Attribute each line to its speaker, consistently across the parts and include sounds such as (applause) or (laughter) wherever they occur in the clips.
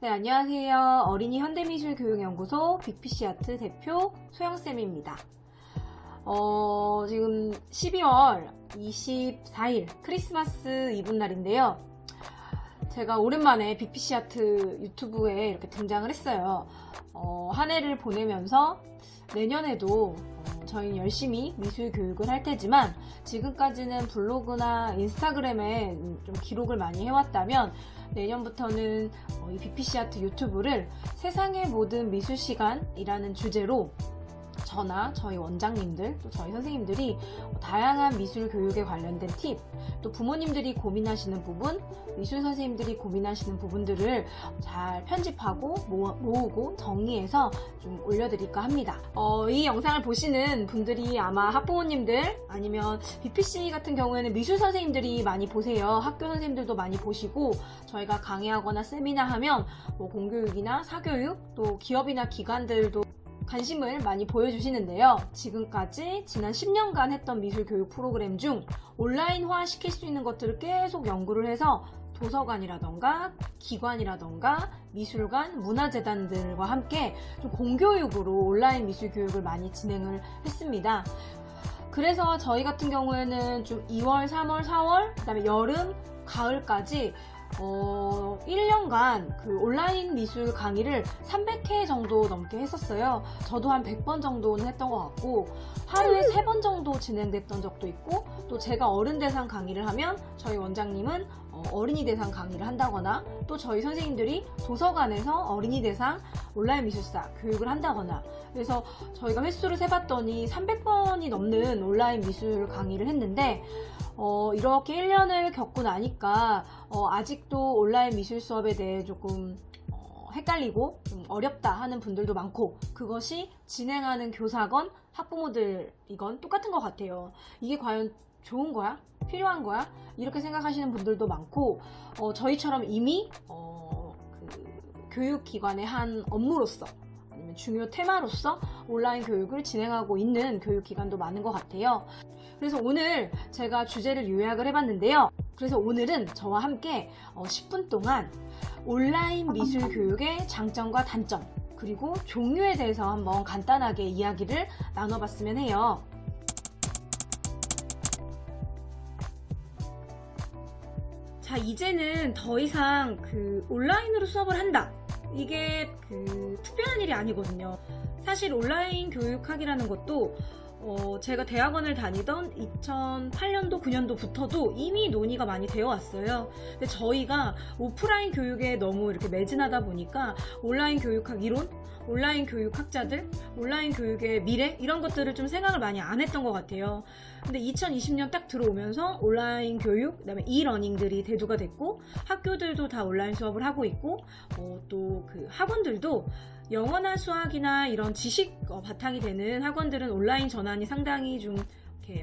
Speaker 1: 네, 안녕하세요. 어린이 현대미술 교육연구소 빅피시 아트 대표 소영쌤입니다. 어, 지금 12월 24일 크리스마스 이브 날인데요. 제가 오랜만에 빅피시 아트 유튜브에 이렇게 등장을 했어요. 어, 한 해를 보내면서 내년에도 어, 저희는 열심히 미술 교육을 할 테지만 지금까지는 블로그나 인스타그램에 음, 좀 기록을 많이 해왔다면 내년부터는 어, 이 BPC 아트 유튜브를 세상의 모든 미술 시간이라는 주제로 저나 저희 원장님들 또 저희 선생님들이 다양한 미술 교육에 관련된 팁, 또 부모님들이 고민하시는 부분, 미술 선생님들이 고민하시는 부분들을 잘 편집하고 모으고 정리해서 좀 올려드릴까 합니다. 어, 이 영상을 보시는 분들이 아마 학부모님들 아니면 BPC 같은 경우에는 미술 선생님들이 많이 보세요. 학교 선생님들도 많이 보시고 저희가 강의하거나 세미나 하면 뭐 공교육이나 사교육 또 기업이나 기관들도 관심을 많이 보여주시는데요. 지금까지 지난 10년간 했던 미술 교육 프로그램 중 온라인화 시킬 수 있는 것들을 계속 연구를 해서 도서관이라던가 기관이라던가 미술관, 문화재단 들과 함께 좀 공교육으로 온라인 미술 교육을 많이 진행을 했습니다. 그래서 저희 같은 경우에는 좀 2월, 3월, 4월, 그다음에 여름, 가을까지 어, 1년간 그 온라인 미술 강의를 300회 정도 넘게 했었어요. 저도 한 100번 정도는 했던 것 같고, 하루에 3번 정도 진행됐던 적도 있고, 또 제가 어른 대상 강의를 하면 저희 원장님은 어, 어린이 대상 강의를 한다거나, 또 저희 선생님들이 도서관에서 어린이 대상 온라인 미술사 교육을 한다거나, 그래서 저희가 횟수를 세봤더니 300번이 넘는 온라인 미술 강의를 했는데, 어, 이렇게 1년을 겪고 나니까 어, 아직도 온라인 미술 수업에 대해 조금 어, 헷갈리고 좀 어렵다 하는 분들도 많고 그것이 진행하는 교사건 학부모들이건 똑같은 것 같아요. 이게 과연 좋은 거야? 필요한 거야? 이렇게 생각하시는 분들도 많고 어, 저희처럼 이미 어, 그 교육기관의 한 업무로서 아니면 중요 테마로서 온라인 교육을 진행하고 있는 교육기관도 많은 것 같아요. 그래서 오늘 제가 주제를 요약을 해봤는데요. 그래서 오늘은 저와 함께 어, 10분 동안 온라인 미술 교육의 장점과 단점, 그리고 종류에 대해서 한번 간단하게 이야기를 나눠봤으면 해요. 자, 이제는 더 이상 그 온라인으로 수업을 한다. 이게 그 특별한 일이 아니거든요. 사실 온라인 교육학이라는 것도 어, 제가 대학원을 다니던 2008년도, 9년도부터도 이미 논의가 많이 되어 왔어요. 근데 저희가 오프라인 교육에 너무 이렇게 매진하다 보니까 온라인 교육학 이론, 온라인 교육학자들, 온라인 교육의 미래 이런 것들을 좀 생각을 많이 안 했던 것 같아요. 근데 2020년 딱 들어오면서 온라인 교육, 그다음에 이러닝들이 대두가 됐고 학교들도 다 온라인 수업을 하고 있고 어, 또그 학원들도 영어나 수학이나 이런 지식 어, 바탕이 되는 학원들은 온라인 전환이 상당히 좀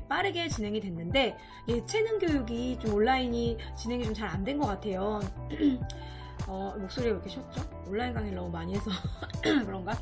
Speaker 1: 빠르게 진행이 됐는데 예체능 교육이 좀 온라인이 진행이 좀 잘 안 된 것 같아요. (clears throat) 어, 목소리가 왜 이렇게 쉬었죠? 온라인 강의를 너무 많이 해서 (clears throat) 그런가?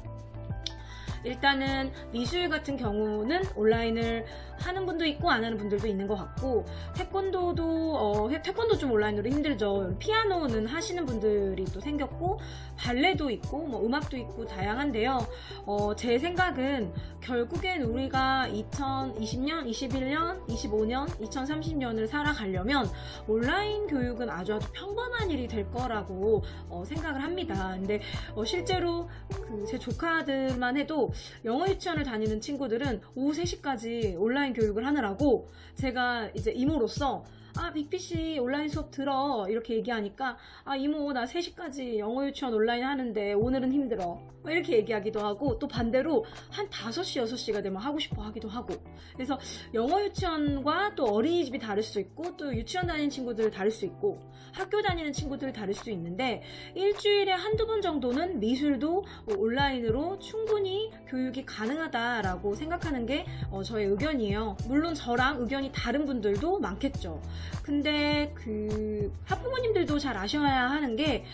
Speaker 1: 일단은 미술 같은 경우는 온라인을 하는 분도 있고 안 하는 분들도 있는 것 같고 태권도도 어, 태- 태권도 좀 온라인으로 힘들죠. 피아노는 하시는 분들이 또 생겼고 발레도 있고 뭐 음악도 있고 다양한데요. 어, 제 생각은 결국엔 우리가 2020년, 21년, 25년, 2030년을 살아가려면 온라인 교육은 아주 아주 평범한 일이 될 거라고 어, 생각을 합니다. 근데 어, 실제로 그 제 조카들만 해도 영어 유치원을 다니는 친구들은 오후 3시까지 온라인 교육을 하느라고 제가 이제 이모로서 아, 빅피씨 온라인 수업 들어. 이렇게 얘기하니까, 아, 이모, 나 3시까지 영어 유치원 온라인 하는데 오늘은 힘들어. 뭐 이렇게 얘기하기도 하고, 또 반대로 한 5시, 6시가 되면 하고 싶어 하기도 하고. 그래서 영어 유치원과 또 어린이집이 다를 수 있고, 또 유치원 다니는 친구들 다를 수 있고, 학교 다니는 친구들 다를 수 있는데, 일주일에 한두 번 정도는 미술도 뭐 온라인으로 충분히 교육이 가능하다라고 생각하는 게 어, 저의 의견이에요. 물론 저랑 의견이 다른 분들도 많겠죠. 근데 그 학부모님들도 잘 아셔야 하는 게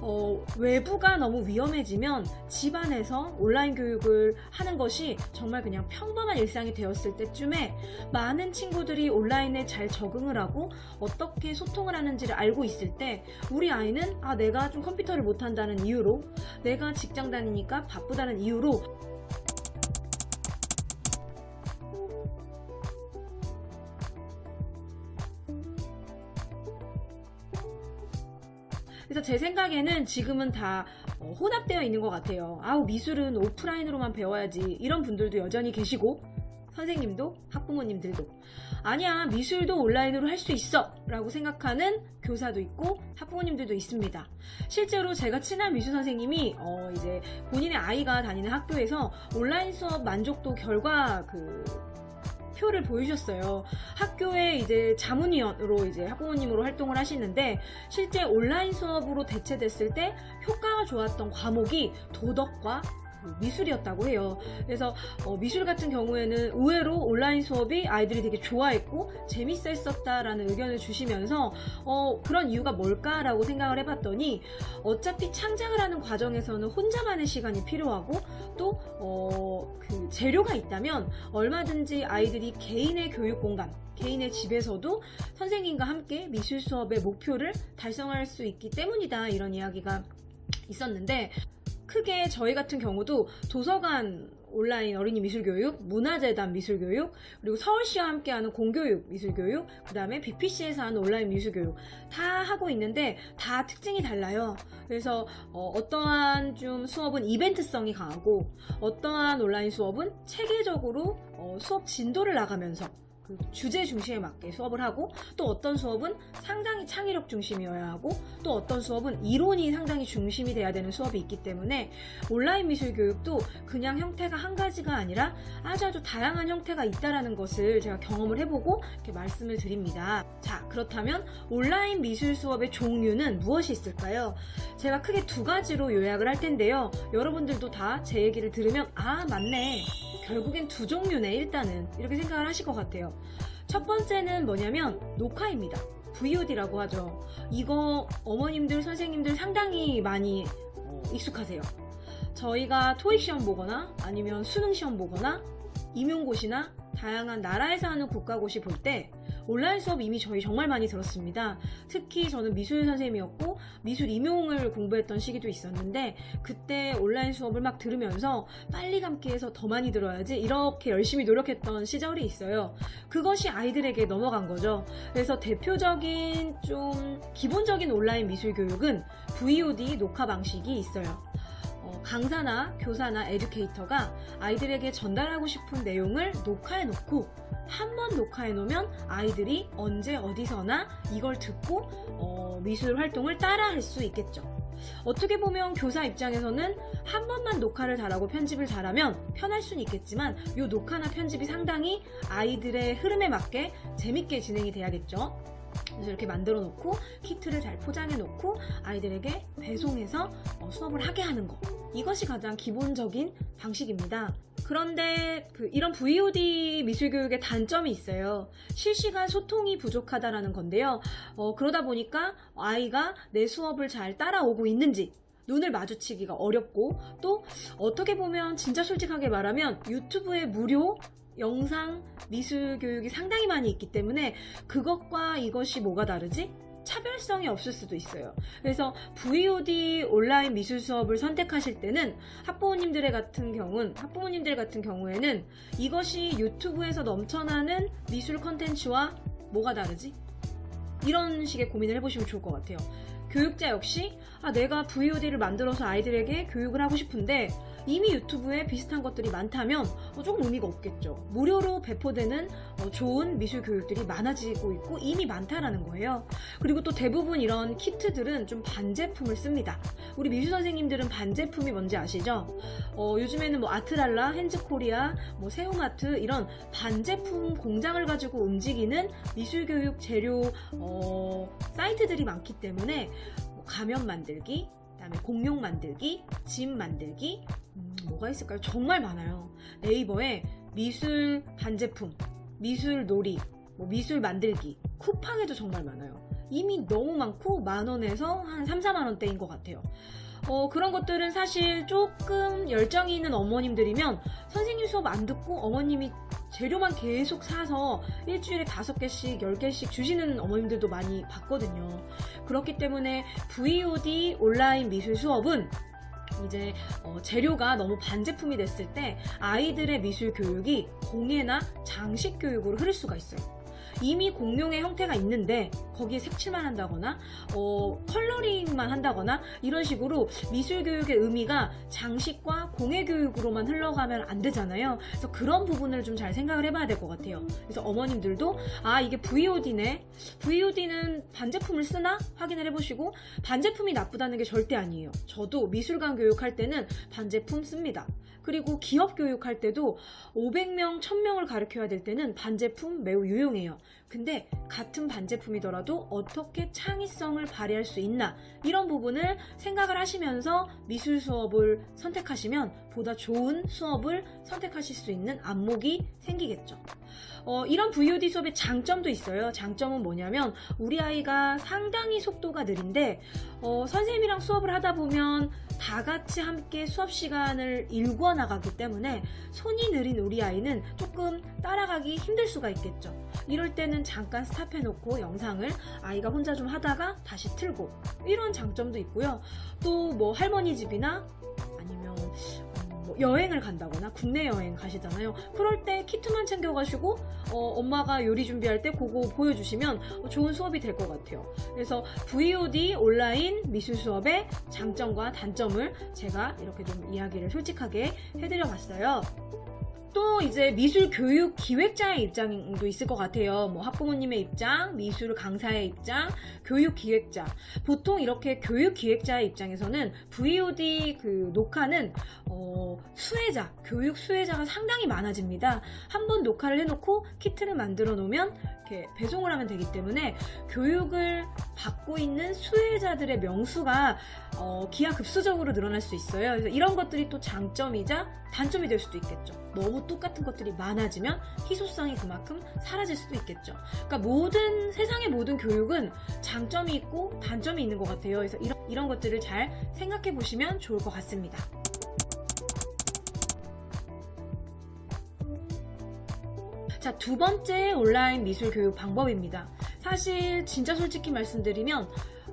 Speaker 1: 어, 외부가 너무 위험해지면 집안에서 온라인 교육을 하는 것이 정말 그냥 평범한 일상이 되었을 때쯤에 많은 친구들이 온라인에 잘 적응을 하고 어떻게 소통을 하는지를 알고 있을 때 우리 아이는 아 내가 좀 컴퓨터를 못한다는 이유로 내가 직장 다니니까 바쁘다는 이유로 그래서 제 생각에는 지금은 다 어, 혼합되어 있는 것 같아요. 아우 미술은 오프라인으로만 배워야지 이런 분들도 여전히 계시고 선생님도 학부모님들도 아니야 미술도 온라인으로 할 수 있어 라고 생각하는 교사도 있고 학부모님들도 있습니다. 실제로 제가 친한 미술 선생님이 어, 이제 본인의 아이가 다니는 학교에서 온라인 수업 만족도 결과 그 표를 보여주셨어요. 학교에 이제 자문위원으로 이제 학부모님으로 활동을 하시는데 실제 온라인 수업으로 대체됐을 때 효과가 좋았던 과목이 도덕과 그 미술이었다고 해요. 그래서 어, 미술 같은 경우에는 의외로 온라인 수업이 아이들이 되게 좋아했고 재밌어 했었다라는 의견을 주시면서 어, 그런 이유가 뭘까라고 생각을 해봤더니 어차피 창작을 하는 과정에서는 혼자만의 시간이 필요하고 또 어, 그 재료가 있다면 얼마든지 아이들이 개인의 교육 공간 개인의 집에서도 선생님과 함께 미술 수업의 목표를 달성할 수 있기 때문이다 이런 이야기가 있었는데 크게 저희 같은 경우도 도서관 온라인 어린이 미술교육, 문화재단 미술교육, 그리고 서울시와 함께하는 공교육 미술교육, 그 다음에 BPC에서 하는 온라인 미술교육 다 하고 있는데 다 특징이 달라요. 그래서 어, 어떠한 좀 수업은 이벤트성이 강하고 어떠한 온라인 수업은 체계적으로 어, 수업 진도를 나가면서 그 주제 중심에 맞게 수업을 하고 또 어떤 수업은 상당히 창의력 중심이어야 하고 또 어떤 수업은 이론이 상당히 중심이 돼야 되는 수업이 있기 때문에 온라인 미술 교육도 그냥 형태가 한 가지가 아니라 아주 아주 다양한 형태가 있다라는 것을 제가 경험을 해보고 이렇게 말씀을 드립니다. 자, 그렇다면 온라인 미술 수업의 종류는 무엇이 있을까요? 제가 크게 두 가지로 요약을 할 텐데요. 여러분들도 다 제 얘기를 들으면 아, 맞네. 결국엔 두 종류네, 일단은. 이렇게 생각을 하실 것 같아요. 첫 번째는 뭐냐면 녹화입니다. VOD라고 하죠. 이거 어머님들, 선생님들 상당히 많이 어, 익숙하세요. 저희가 토익 시험 보거나 아니면 수능 시험 보거나 임용고시나 다양한 나라에서 하는 국가고시 볼 때 온라인 수업 이미 저희 정말 많이 들었습니다. 특히 저는 미술 선생님이었고 미술 임용을 공부했던 시기도 있었는데 그때 온라인 수업을 막 들으면서 빨리 감기 해서 더 많이 들어야지 이렇게 열심히 노력했던 시절이 있어요. 그것이 아이들에게 넘어간 거죠. 그래서 대표적인 좀 기본적인 온라인 미술 교육은 VOD 녹화 방식이 있어요. 어, 강사나 교사나 에듀케이터가 아이들에게 전달하고 싶은 내용을 녹화해 놓고 한 번 녹화해 놓으면 아이들이 언제 어디서나 이걸 듣고 어, 미술 활동을 따라 할 수 있겠죠. 어떻게 보면 교사 입장에서는 한 번만 녹화를 잘하고 편집을 잘하면 편할 수는 있겠지만 이 녹화나 편집이 상당히 아이들의 흐름에 맞게 재밌게 진행이 돼야겠죠. 그래서 이렇게 만들어 놓고 키트를 잘 포장해 놓고 아이들에게 배송해서 어, 수업을 하게 하는 거 이것이 가장 기본적인 방식입니다. 그런데 그 이런 VOD 미술 교육의 단점이 있어요. 실시간 소통이 부족하다라는 건데요. 어, 그러다 보니까 아이가 내 수업을 잘 따라오고 있는지 눈을 마주치기가 어렵고 또 어떻게 보면 진짜 솔직하게 말하면 유튜브에 무료 영상 미술 교육이 상당히 많이 있기 때문에 그것과 이것이 뭐가 다르지? 차별성이 없을 수도 있어요. 그래서 VOD 온라인 미술 수업을 선택하실 때는 학부모님들의 같은 경우는 학부모님들 같은 경우에는 이것이 유튜브에서 넘쳐나는 미술 컨텐츠와 뭐가 다르지? 이런 식의 고민을 해보시면 좋을 것 같아요. 교육자 역시 아, 내가 VOD를 만들어서 아이들에게 교육을 하고 싶은데 이미 유튜브에 비슷한 것들이 많다면 어, 조금 의미가 없겠죠. 무료로 배포되는 어, 좋은 미술 교육들이 많아지고 있고 이미 많다라는 거예요. 그리고 또 대부분 이런 키트들은 좀 반제품을 씁니다. 우리 미술 선생님들은 반제품이 뭔지 아시죠? 어, 요즘에는 뭐 아트랄라, 핸즈코리아, 뭐 세우마트 이런 반제품 공장을 가지고 움직이는 미술 교육 재료 어, 사이트들이 많기 때문에 뭐 가면 만들기, 그 다음에 공룡 만들기, 짐 만들기, 음, 뭐가 있을까요? 정말 많아요. 네이버에 미술 반제품, 미술 놀이, 뭐 미술 만들기 쿠팡에도 정말 많아요. 이미 너무 많고 만 원에서 한 3, 4만 원대인 것 같아요. 어, 그런 것들은 사실 조금 열정이 있는 어머님들이면 선생님 수업 안 듣고 어머님이 재료만 계속 사서 일주일에 다섯 개씩, 열 개씩 주시는 어머님들도 많이 봤거든요. 그렇기 때문에 VOD 온라인 미술 수업은 이제 어, 재료가 너무 반제품이 됐을 때 아이들의 미술 교육이 공예나 장식 교육으로 흐를 수가 있어요. 이미 공룡의 형태가 있는데 거기에 색칠만 한다거나 어, 컬러링만 한다거나 이런 식으로 미술 교육의 의미가 장식과 공예 교육으로만 흘러가면 안 되잖아요. 그래서 그런 부분을 좀 잘 생각을 해봐야 될 것 같아요. 그래서 어머님들도 아 이게 VOD네. VOD는 반제품을 쓰나 확인을 해보시고 반제품이 나쁘다는 게 절대 아니에요. 저도 미술관 교육할 때는 반제품 씁니다. 그리고 기업 교육할 때도 500명, 1000명을 가르쳐야 될 때는 반제품 매우 유용해요. 근데 같은 반제품이더라도 어떻게 창의성을 발휘할 수 있나 이런 부분을 생각을 하시면서 미술 수업을 선택하시면 보다 좋은 수업을 선택하실 수 있는 안목이 생기겠죠. 어, 이런 VOD 수업의 장점도 있어요. 장점은 뭐냐면 우리 아이가 상당히 속도가 느린데 어, 선생님이랑 수업을 하다 보면 다 같이 함께 수업 시간을 일구어 나가기 때문에 손이 느린 우리 아이는 조금 따라가기 힘들 수가 있겠죠. 이럴 때는 잠깐 스탑해놓고 영상을 아이가 혼자 좀 하다가 다시 틀고 이런 장점도 있고요. 또 뭐 할머니 집이나 아니면 음, 뭐 여행을 간다거나 국내 여행 가시잖아요. 그럴 때 키트만 챙겨가시고 어, 엄마가 요리 준비할 때 그거 보여주시면 좋은 수업이 될 것 같아요. 그래서 VOD 온라인 미술 수업의 장점과 단점을 제가 이렇게 좀 이야기를 솔직하게 해드려봤어요. 또 이제 미술 교육 기획자의 입장도 있을 것 같아요. 뭐 학부모님의 입장, 미술 강사의 입장, 교육 기획자. 보통 이렇게 교육 기획자의 입장에서는 VOD 그 녹화는 어, 수혜자, 교육 수혜자가 상당히 많아집니다. 한 번 녹화를 해놓고 키트를 만들어 놓으면 이렇게 배송을 하면 되기 때문에 교육을 받고 있는 수혜자들의 명수가 어, 기하급수적으로 늘어날 수 있어요. 그래서 이런 것들이 또 장점이자 단점이 될 수도 있겠죠. 너무 똑같은 것들이 많아지면 희소성이 그만큼 사라질 수도 있겠죠. 그러니까 모든 세상의 모든 교육은 장점이 있고 단점이 있는 것 같아요. 그래서 이런, 이런 것들을 잘 생각해 보시면 좋을 것 같습니다. 자, 두 번째 온라인 미술 교육 방법입니다. 사실 진짜 솔직히 말씀드리면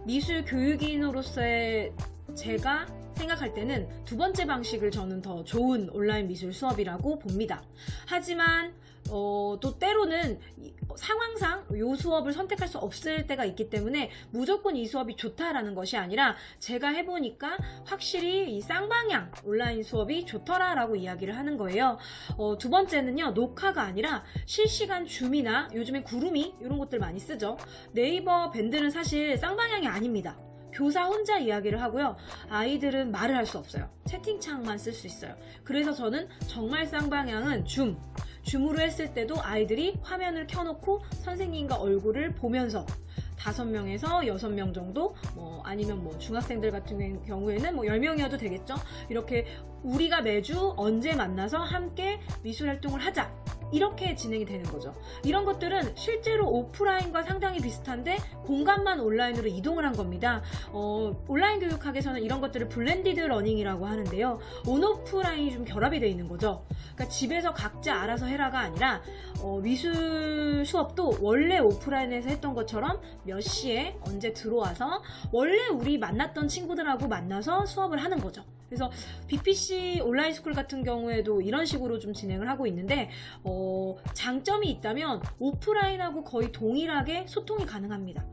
Speaker 1: 미술 교육인으로서의 제가 생각할 때는 두 번째 방식을 저는 더 좋은 온라인 미술 수업이라고 봅니다. 하지만 어, 또 때로는 이- 상황상 이 수업을 선택할 수 없을 때가 있기 때문에 무조건 이 수업이 좋다라는 것이 아니라 제가 해보니까 확실히 이 쌍방향 온라인 수업이 좋더라라고 이야기를 하는 거예요. 어, 두 번째는요, 녹화가 아니라 실시간 줌이나 요즘에 구름이 이런 것들 많이 쓰죠. 네이버 밴드는 사실 쌍방향이 아닙니다. 교사 혼자 이야기를 하고요. 아이들은 말을 할 수 없어요. 채팅창만 쓸 수 있어요. 그래서 저는 정말 쌍방향은 줌. 줌으로 했을 때도 아이들이 화면을 켜놓고 선생님과 얼굴을 보면서 다섯 명에서 여섯 명 정도, 뭐, 아니면 뭐, 중학생들 같은 경우에는 뭐, 열 명이어도 되겠죠? 이렇게 우리가 매주 언제 만나서 함께 미술 활동을 하자. 이렇게 진행이 되는 거죠. 이런 것들은 실제로 오프라인과 상당히 비슷한데 공간만 온라인으로 이동을 한 겁니다. 어, 온라인 교육학에서는 이런 것들을 블렌디드 러닝이라고 하는데요. 온오프라인이 좀 결합이 되어 있는 거죠. 그러니까 집에서 각자 알아서 해라가 아니라 어, 미술 수업도 원래 오프라인에서 했던 것처럼 몇 시에 언제 들어와서 원래 우리 만났던 친구들하고 만나서 수업을 하는 거죠. 그래서 BPC 온라인 스쿨 같은 경우에도 이런 식으로 좀 진행을 하고 있는데 어, 장점이 있다면 오프라인하고 거의 동일하게 소통이 가능합니다.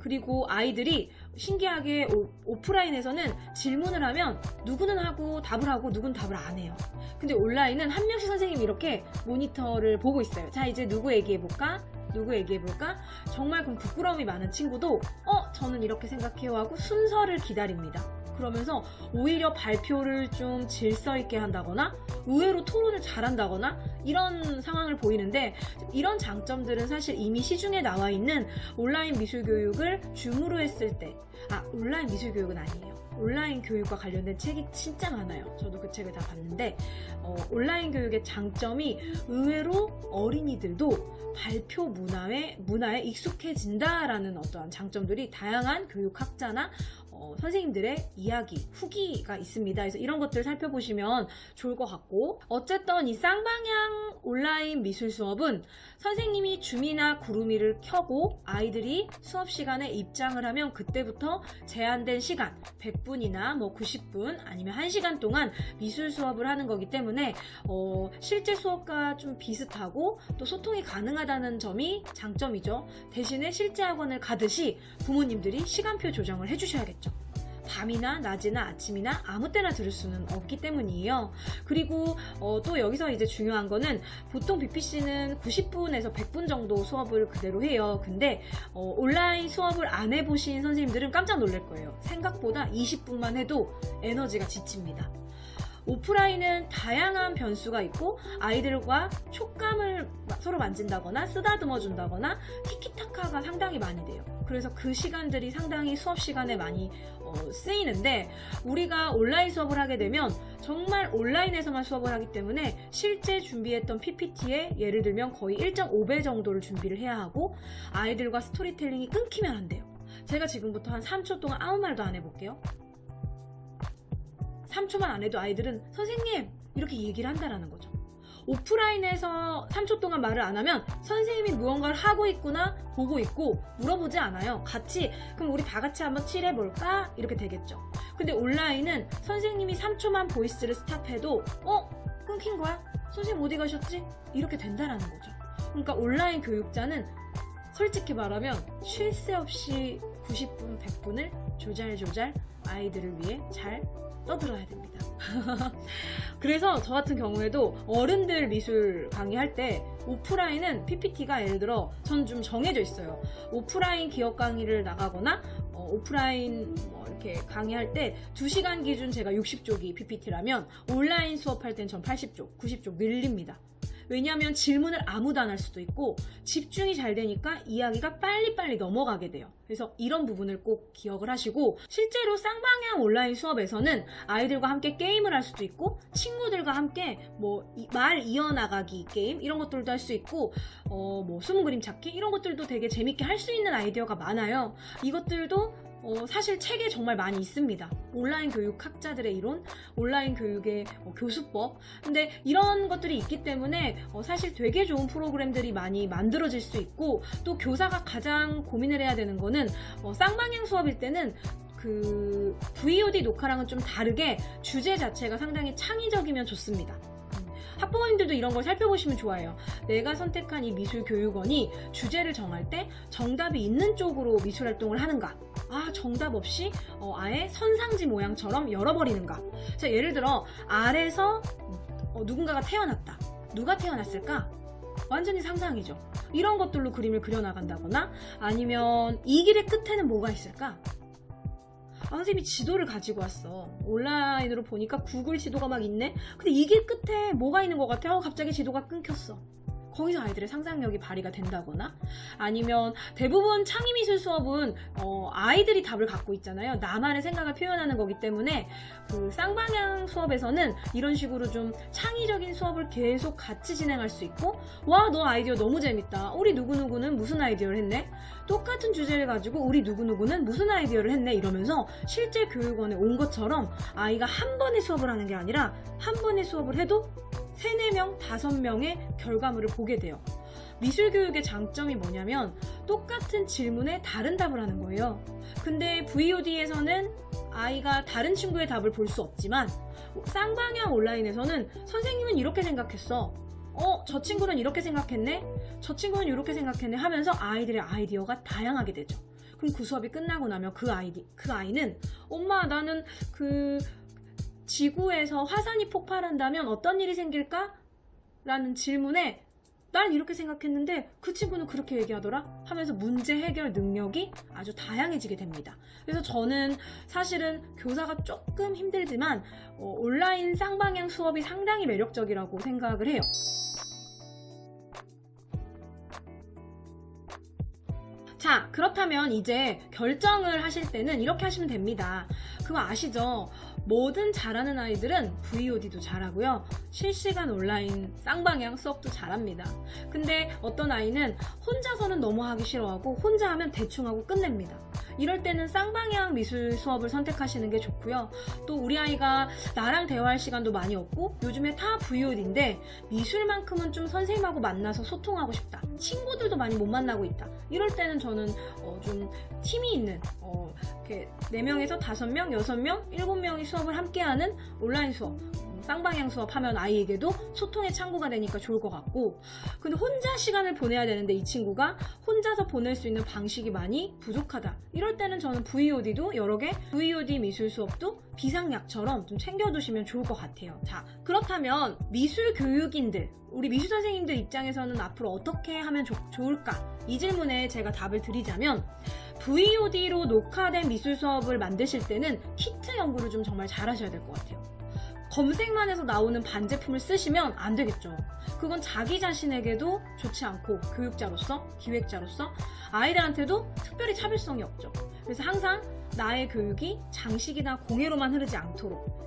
Speaker 1: 그리고 아이들이 신기하게 오, 프라인에서는 질문을 하면 누구는 하고 답을 하고 누구는 답을 안 해요. 근데 온라인은 한 명씩 선생님이 이렇게 모니터를 보고 있어요. 자, 이제 누구 얘기해볼까? 누구 얘기해볼까? 정말 그럼 부끄러움이 많은 친구도 어, 저는 이렇게 생각해요 하고 순서를 기다립니다. 그러면서 오히려 발표를 좀 질서 있게 한다거나 의외로 토론을 잘한다거나 이런 상황을 보이는데 이런 장점들은 사실 이미 시중에 나와 있는 온라인 미술 교육을 줌으로 했을 때 아, 온라인 미술 교육은 아니에요. 온라인 교육과 관련된 책이 진짜 많아요. 저도 그 책을 다 봤는데 어, 온라인 교육의 장점이 의외로 어린이들도 발표 문화에 문화에 익숙해진다라는 어떠한 장점들이 다양한 교육학자나 어, 선생님들의 이야기, 후기가 있습니다. 그래서 이런 것들 살펴보시면 좋을 것 같고 어쨌든 이 쌍방향 온라인 미술 수업은 선생님이 줌이나 구루미를 켜고 아이들이 수업 시간에 입장을 하면 그때부터 제한된 시간 100분이나 뭐 90분 아니면 1시간 동안 미술 수업을 하는 거기 때문에 어, 실제 수업과 좀 비슷하고 또 소통이 가능하다는 점이 장점이죠. 대신에 실제 학원을 가듯이 부모님들이 시간표 조정을 해주셔야겠죠. 밤이나 낮이나 아침이나 아무 때나 들을 수는 없기 때문이에요. 그리고 어, 또 여기서 이제 중요한 거는 보통 BPC는 90분에서 100분 정도 수업을 그대로 해요. 근데 어, 온라인 수업을 안 해보신 선생님들은 깜짝 놀랄 거예요. 생각보다 20분만 해도 에너지가 지칩니다. 오프라인은 다양한 변수가 있고 아이들과 촉감을 서로 만진다거나 쓰다듬어 준다거나 티키타카가 상당히 많이 돼요. 그래서 그 시간들이 상당히 수업 시간에 많이 어, 쓰이는데 우리가 온라인 수업을 하게 되면 정말 온라인에서만 수업을 하기 때문에 실제 준비했던 PPT에 예를 들면 거의 1.5배 정도를 준비를 해야 하고 아이들과 스토리텔링이 끊기면 안 돼요. 제가 지금부터 한 3초 동안 아무 말도 안 해볼게요. 3초만 안 해도 아이들은 선생님 이렇게 얘기를 한다라는 거죠. 오프라인에서 3초 동안 말을 안 하면 선생님이 무언가를 하고 있구나 보고 있고 물어보지 않아요. 같이 그럼 우리 다 같이 한번 칠해 볼까 이렇게 되겠죠. 근데 온라인은 선생님이 3초만 보이스를 스탑해도 어 끊긴 거야? 선생님 어디 가셨지? 이렇게 된다라는 거죠. 그러니까 온라인 교육자는 솔직히 말하면 쉴 새 없이 90분, 100분을 조잘조잘 아이들을 위해 잘 떠들어야 됩니다. (laughs) 그래서 저 같은 경우에도 어른들 미술 강의할 때 오프라인은 PPT가 예를 들어 전 좀 정해져 있어요. 오프라인 기업 강의를 나가거나 어, 오프라인 뭐 이렇게 강의할 때 2시간 기준 제가 60쪽이 PPT라면 온라인 수업할 땐 전 80쪽, 90쪽 늘립니다. 왜냐하면 질문을 아무도 안 할 수도 있고 집중이 잘 되니까 이야기가 빨리빨리 넘어가게 돼요. 그래서 이런 부분을 꼭 기억을 하시고 실제로 쌍방향 온라인 수업에서는 아이들과 함께 게임을 할 수도 있고 친구들과 함께 뭐 말 이어나가기 게임 이런 것들도 할 수 있고 어 뭐 숨은 그림 찾기 이런 것들도 되게 재밌게 할 수 있는 아이디어가 많아요. 이것들도 어, 사실 책에 정말 많이 있습니다. 온라인 교육 학자들의 이론, 온라인 교육의 어, 교수법. 근데 이런 것들이 있기 때문에 어, 사실 되게 좋은 프로그램들이 많이 만들어질 수 있고 또 교사가 가장 고민을 해야 되는 거는 어, 쌍방향 수업일 때는 그 VOD 녹화랑은 좀 다르게 주제 자체가 상당히 창의적이면 좋습니다. 음, 학부모님들도 이런 걸 살펴보시면 좋아요. 내가 선택한 이 미술 교육원이 주제를 정할 때 정답이 있는 쪽으로 미술 활동을 하는가? 아, 정답 없이 어, 아예 선상지 모양처럼 열어버리는가? 자, 예를 들어 아래서 어, 누군가가 태어났다. 누가 태어났을까? 완전히 상상이죠. 이런 것들로 그림을 그려나간다거나 아니면 이 길의 끝에는 뭐가 있을까? 아, 선생님이 지도를 가지고 왔어. 온라인으로 보니까 구글 지도가 막 있네? 근데 이길 끝에 뭐가 있는 것 같아? 어, 갑자기 지도가 끊겼어. 거기서 아이들의 상상력이 발휘가 된다거나 아니면 대부분 창의미술 수업은 어, 아이들이 답을 갖고 있잖아요. 나만의 생각을 표현하는 거기 때문에 그 쌍방향 수업에서는 이런 식으로 좀 창의적인 수업을 계속 같이 진행할 수 있고 와 너 아이디어 너무 재밌다. 우리 누구누구는 무슨 아이디어를 했네? 똑같은 주제를 가지고 우리 누구누구는 무슨 아이디어를 했네 이러면서 실제 교육원에 온 것처럼 아이가 한 번에 수업을 하는 게 아니라 한 번에 수업을 해도 3, 4명, 5명의 결과물을 보게 돼요. 미술 교육의 장점이 뭐냐면 똑같은 질문에 다른 답을 하는 거예요. 근데 VOD에서는 아이가 다른 친구의 답을 볼 수 없지만 쌍방향 온라인에서는 선생님은 이렇게 생각했어. 어, 저 친구는 이렇게 생각했네? 저 친구는 이렇게 생각했네? 하면서 아이들의 아이디어가 다양하게 되죠. 그럼 그 수업이 끝나고 나면 그 아이디, 그 아이는 엄마 나는 그 지구에서 화산이 폭발한다면 어떤 일이 생길까? 라는 질문에 난 이렇게 생각했는데 그 친구는 그렇게 얘기하더라 하면서 문제 해결 능력이 아주 다양해지게 됩니다. 그래서 저는 사실은 교사가 조금 힘들지만 어, 온라인 쌍방향 수업이 상당히 매력적이라고 생각을 해요. 자, 그렇다면 이제 결정을 하실 때는 이렇게 하시면 됩니다. 그거 아시죠? 뭐든 잘하는 아이들은 VOD도 잘하고요. 실시간 온라인 쌍방향 수업도 잘합니다. 근데 어떤 아이는 혼자서는 너무 하기 싫어하고 혼자 하면 대충 하고 끝냅니다. 이럴 때는 쌍방향 미술 수업을 선택하시는 게 좋고요. 또 우리 아이가 나랑 대화할 시간도 많이 없고 요즘에 다 VOD인데 미술만큼은 좀 선생님하고 만나서 소통하고 싶다. 친구들도 많이 못 만나고 있다. 이럴 때는 저는 어, 좀 팀이 있는 어, 이렇게 4명에서 5명, 6명, 7명이 수업을 함께하는 온라인 수업. 음, 쌍방향 수업 하면 아이에게도 소통의 창구가 되니까 좋을 것 같고 근데 혼자 시간을 보내야 되는데 이 친구가 혼자서 보낼 수 있는 방식이 많이 부족하다. 이럴 때는 저는 VOD도 여러 개 VOD 미술 수업도 비상약처럼 좀 챙겨두시면 좋을 것 같아요. 자 그렇다면 미술 교육인들 우리 미술 선생님들 입장에서는 앞으로 어떻게 하면 좋, 좋을까? 이 질문에 제가 답을 드리자면 VOD로 녹화된 미술 수업을 만드실 때는 키트 연구를 좀 정말 잘 하셔야 될 것 같아요. 검색만 해서 나오는 반제품을 쓰시면 안 되겠죠. 그건 자기 자신에게도 좋지 않고 교육자로서, 기획자로서 아이들한테도 특별히 차별성이 없죠. 그래서 항상 나의 교육이 장식이나 공예로만 흐르지 않도록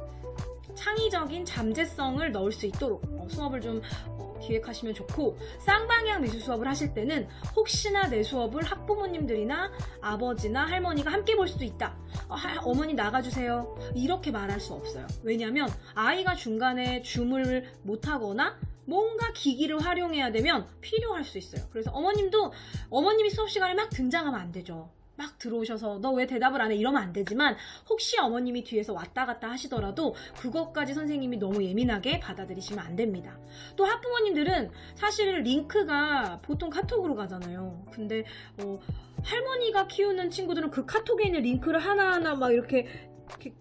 Speaker 1: 창의적인 잠재성을 넣을 수 있도록 어, 수업을 좀 어, 기획하시면 좋고 쌍방향 미술 수업을 하실 때는 혹시나 내 수업을 학부모님들이나 아버지나 할머니가 함께 볼 수도 있다. 어, 하- 어머니 나가주세요. 이렇게 말할 수 없어요. 왜냐하면 아이가 중간에 줌을 못하거나 뭔가 기기를 활용해야 되면 필요할 수 있어요. 그래서 어머님도 어머님이 수업 시간에 막 등장하면 안 되죠. 막 들어오셔서 너 왜 대답을 안 해? 이러면 안 되지만 혹시 어머님이 뒤에서 왔다 갔다 하시더라도 그것까지 선생님이 너무 예민하게 받아들이시면 안 됩니다. 또 학부모님들은 사실 링크가 보통 카톡으로 가잖아요. 근데 어, 할머니가 키우는 친구들은 그 카톡에 있는 링크를 하나하나 막 이렇게, 이렇게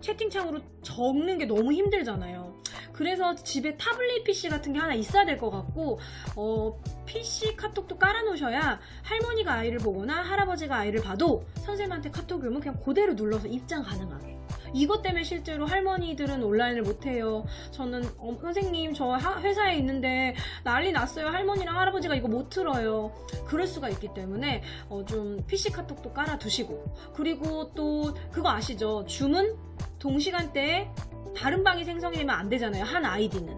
Speaker 1: 채팅창으로 적는 게 너무 힘들잖아요. 그래서 집에 타블릿 PC 같은 게 하나 있어야 될 것 같고, 어, PC 카톡도 깔아놓으셔야 할머니가 아이를 보거나 할아버지가 아이를 봐도 선생님한테 카톡이 오면 그냥 그대로 눌러서 입장 가능하게. 이것 때문에 실제로 할머니들은 온라인을 못해요. 저는 어, 선생님 저 하- 회사에 있는데 난리 났어요. 할머니랑 할아버지가 이거 못 들어요. 그럴 수가 있기 때문에 어, 좀 PC 카톡도 깔아두시고 그리고 또 그거 아시죠? 줌은 동시간대에 다른 방이 생성이 되면 안 되잖아요. 한 아이디는.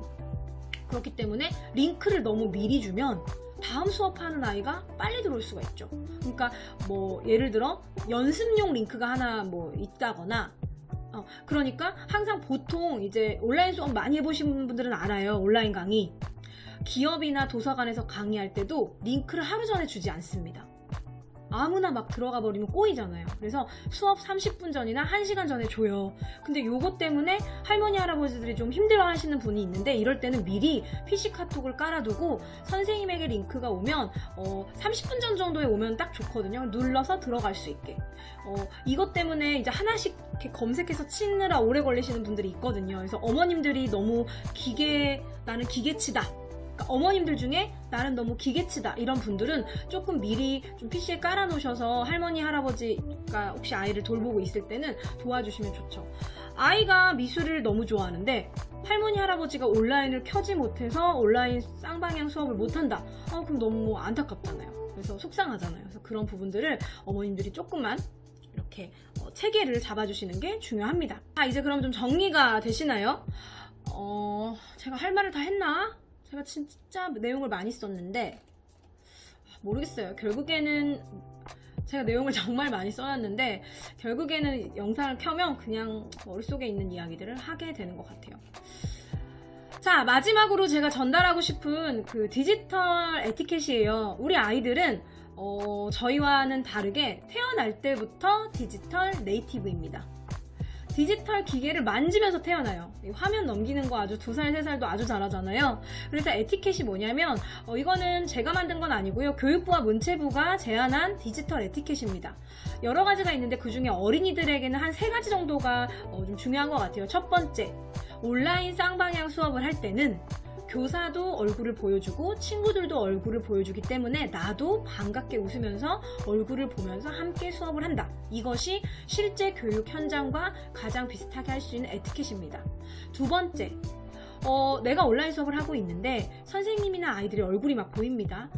Speaker 1: 그렇기 때문에 링크를 너무 미리 주면 다음 수업하는 아이가 빨리 들어올 수가 있죠. 그러니까 뭐 예를 들어 연습용 링크가 하나 뭐 있다거나 어, 그러니까 항상 보통 이제 온라인 수업 많이 해보신 분들은 알아요. 온라인 강의. 기업이나 도서관에서 강의할 때도 링크를 하루 전에 주지 않습니다. 아무나 막 들어가 버리면 꼬이잖아요. 그래서 수업 30분 전이나 1시간 전에 줘요. 근데 요것 때문에 할머니, 할아버지들이 좀 힘들어 하시는 분이 있는데 이럴 때는 미리 PC 카톡을 깔아두고 선생님에게 링크가 오면 어, 30분 전 정도에 오면 딱 좋거든요. 눌러서 들어갈 수 있게. 어, 이것 때문에 이제 하나씩 검색해서 치느라 오래 걸리시는 분들이 있거든요. 그래서 어머님들이 너무 기계, 나는 기계치다. 어머님들 중에 나는 너무 기계치다 이런 분들은 조금 미리 좀 PC에 깔아놓으셔서 할머니 할아버지가 혹시 아이를 돌보고 있을 때는 도와주시면 좋죠. 아이가 미술을 너무 좋아하는데 할머니 할아버지가 온라인을 켜지 못해서 온라인 쌍방향 수업을 못한다. 어, 그럼 너무 안타깝잖아요. 그래서 속상하잖아요. 그래서 그런 부분들을 어머님들이 조금만 이렇게 어, 체계를 잡아주시는 게 중요합니다. 아 이제 그럼 좀 정리가 되시나요? 어 제가 할 말을 다 했나? 제가 진짜 내용을 많이 썼는데 모르겠어요. 결국에는 제가 내용을 (laughs) 정말 많이 써놨는데 결국에는 영상을 켜면 그냥 머릿속에 있는 이야기들을 하게 되는 것 같아요. 자 마지막으로 제가 전달하고 싶은 그 디지털 에티켓이에요. 우리 아이들은 어, 저희와는 다르게 태어날 때부터 디지털 네이티브입니다. 디지털 기계를 만지면서 태어나요. 이 화면 넘기는 거 아주 두 살, 세 살도 아주 잘하잖아요. 그래서 에티켓이 뭐냐면, 어, 이거는 제가 만든 건 아니고요. 교육부와 문체부가 제안한 디지털 에티켓입니다. 여러 가지가 있는데 그 중에 어린이들에게는 한 세 가지 정도가 어, 좀 중요한 것 같아요. 첫 번째, 온라인 쌍방향 수업을 할 때는 교사도 얼굴을 보여주고 친구들도 얼굴을 보여주기 때문에 나도 반갑게 웃으면서 얼굴을 보면서 함께 수업을 한다. 이것이 실제 교육 현장과 가장 비슷하게 할 수 있는 에티켓입니다. 두 번째, 어, 내가 온라인 수업을 하고 있는데 선생님이나 아이들의 얼굴이 막 보입니다.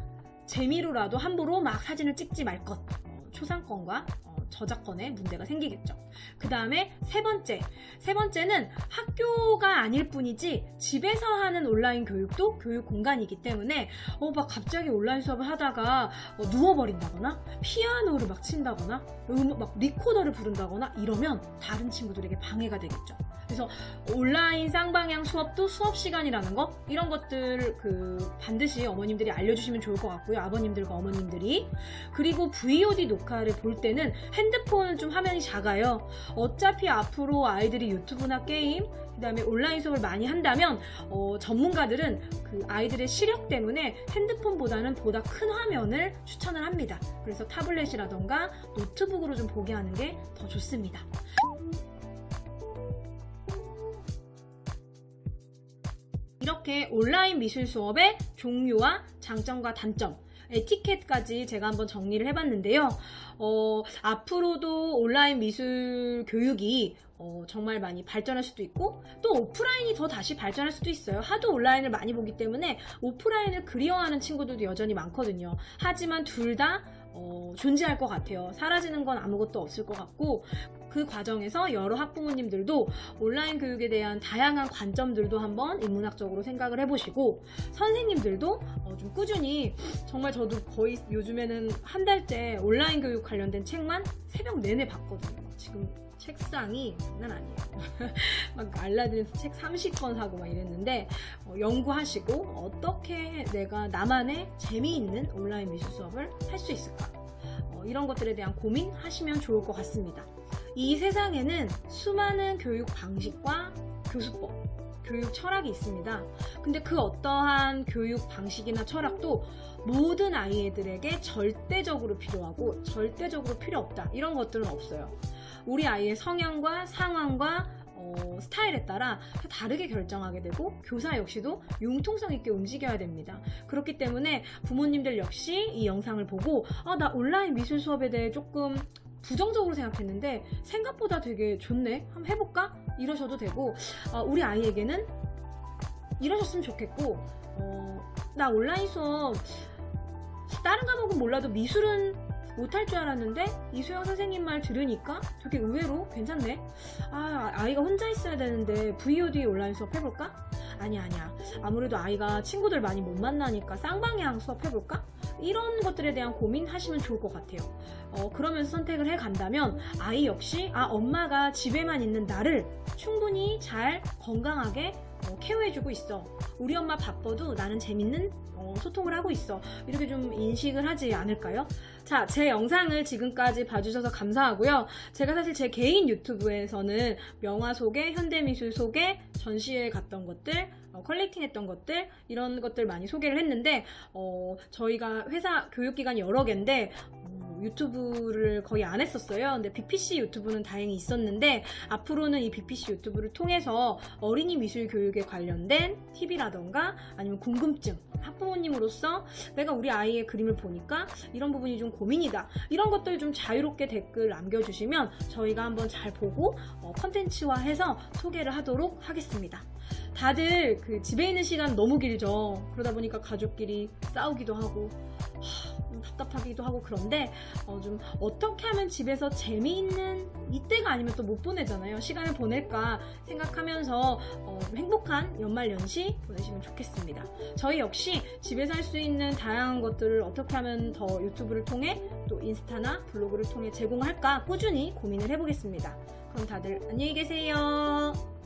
Speaker 1: 재미로라도 함부로 막 사진을 찍지 말 것. 어, 초상권과 어, 저작권에 문제가 생기겠죠. 그 다음에 세 번째. 세 번째는 학교가 아닐 뿐이지 집에서 하는 온라인 교육도 교육 공간이기 때문에 어, 막 갑자기 온라인 수업을 하다가 어, 누워버린다거나 피아노를 막 친다거나 음, 막 리코더를 부른다거나 이러면 다른 친구들에게 방해가 되겠죠. 그래서 온라인 쌍방향 수업도 수업 시간이라는 거 이런 것들 그 반드시 어머님들이 알려주시면 좋을 것 같고요 아버님들과 어머님들이 그리고 VOD 녹화를 볼 때는 핸드폰 좀 화면이 작아요 어차피 앞으로 아이들이 유튜브나 게임 그 다음에 온라인 수업을 많이 한다면 어, 전문가들은 그 아이들의 시력 때문에 핸드폰보다는 보다 큰 화면을 추천을 합니다 그래서 타블렛이라던가 노트북으로 좀 보게 하는 게 더 좋습니다. 이렇게 온라인 미술 수업의 종류와 장점과 단점, 에티켓까지 제가 한번 정리를 해봤는데요. 어, 앞으로도 온라인 미술 교육이 어, 정말 많이 발전할 수도 있고 또 오프라인이 더 다시 발전할 수도 있어요. 하도 온라인을 많이 보기 때문에 오프라인을 그리워하는 친구들도 여전히 많거든요. 하지만 둘다 어, 존재할 것 같아요. 사라지는 건 아무것도 없을 것 같고 그 과정에서 여러 학부모님들도 온라인 교육에 대한 다양한 관점들도 한번 인문학적으로 생각을 해보시고 선생님들도 어, 좀 꾸준히 정말 저도 거의 요즘에는 한 달째 온라인 교육 관련된 책만 새벽 내내 봤거든요. 지금 책상이 장난 아니에요. (laughs) 막 알라딘에서 책 30권 사고 막 이랬는데 어, 연구하시고 어떻게 내가 나만의 재미있는 온라인 미술 수업을 할 수 있을까? 어, 이런 것들에 대한 고민하시면 좋을 것 같습니다. 이 세상에는 수많은 교육 방식과 교수법, 교육 철학이 있습니다. 근데 그 어떠한 교육 방식이나 철학도 모든 아이들에게 절대적으로 필요하고 절대적으로 필요 없다. 이런 것들은 없어요. 우리 아이의 성향과 상황과 어, 스타일에 따라 다르게 결정하게 되고 교사 역시도 융통성 있게 움직여야 됩니다. 그렇기 때문에 부모님들 역시 이 영상을 보고 아, 나 온라인 미술 수업에 대해 조금 부정적으로 생각했는데 생각보다 되게 좋네. 한번 해볼까? 이러셔도 되고 아, 우리 아이에게는 이러셨으면 좋겠고 어, 나 온라인 수업 다른 과목은 몰라도 미술은 못할 줄 알았는데 이수영 선생님 말 들으니까 되게 의외로 괜찮네. 아 아이가 혼자 있어야 되는데 VOD 온라인 수업 해볼까? 아니야 아니야. 아무래도 아이가 친구들 많이 못 만나니까 쌍방향 수업 해볼까? 이런 것들에 대한 고민하시면 좋을 것 같아요. 어, 그러면서 선택을 해 간다면 아이 역시 아 엄마가 집에만 있는 나를 충분히 잘 건강하게 어, 케어해주고 있어. 우리 엄마 바빠도 나는 재밌는 어, 소통을 하고 있어. 이렇게 좀 인식을 하지 않을까요? 자, 제 영상을 지금까지 봐주셔서 감사하고요. 제가 사실 제 개인 유튜브에서는 명화 소개, 현대미술 소개, 전시회 갔던 것들, 어, 컬렉팅 했던 것들, 이런 것들 많이 소개를 했는데, 어, 저희가 회사 교육기관이 여러 개인데, 어, 유튜브를 거의 안 했었어요. 근데 BPC 유튜브는 다행히 있었는데, 앞으로는 이 BPC 유튜브를 통해서 어린이 미술 교육에 관련된 팁이라던가 아니면 궁금증, 학부모님으로서 내가 우리 아이의 그림을 보니까 이런 부분이 좀 고민이다. 이런 것들 좀 자유롭게 댓글 남겨주시면 저희가 한번 잘 보고 어, 컨텐츠화해서 소개를 하도록 하겠습니다. 다들 그 집에 있는 시간 너무 길죠. 그러다 보니까 가족끼리 싸우기도 하고 하, 좀 답답하기도 하고 그런데 어, 좀 어떻게 하면 집에서 재미있는 이때가 아니면 또 못 보내잖아요. 시간을 보낼까 생각하면서 어, 좀 행복한 연말 연시 보내시면 좋겠습니다. 저희 역시 집에서 할 수 있는 다양한 것들을 어떻게 하면 더 유튜브를 통해 또 인스타나 블로그를 통해 제공할까 꾸준히 고민을 해보겠습니다. 그럼 다들 안녕히 계세요.